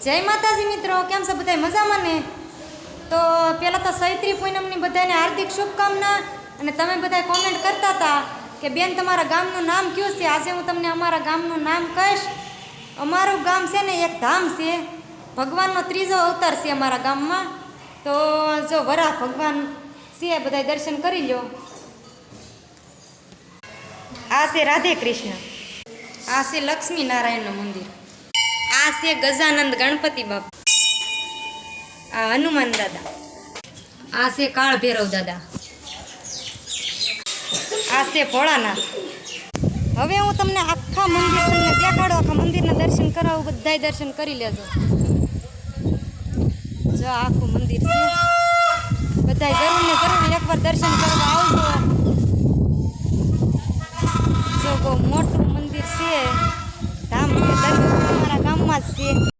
જય માતાજી મિત્રો, કેમ છે બધા મજામાં ને? તો પહેલાં તો સૈત્રી પૂનમની બધાને હાર્દિક શુભકામના અને તમે બધા કોમેન્ટ કરતા હતા કે બેન તમારા ગામનું નામ કયું છે? આજે હું તમને અમારા ગામનું નામ કહીશ. અમારું ગામ છે ને એક ધામ છે. ભગવાનનો ત્રીજો અવતાર છે અમારા ગામમાં. તો જો વરા ભગવાન છે બધા દર્શન કરી લો આ છે રાધે કૃષ્ણ. આ છે લક્ષ્મી નારાયણનું મંદિર. આ છે ગજાનંદ ગણપતિ બાપા. આ હનુમાન દાદા. આ છે કાળ ભૈરવ દાદા. આ છે ભોળાનાથ. હવે હું તમને આખા મંદિર તમને દેખાડો, આખા મંદિરના દર્શન કરાવું, બધાય દર્શન કરી લેજો. જો આખું મંદિર છે. બધાય જરૂર ને જરૂર એકવાર દર્શન કરવા આવજો. જો બહુ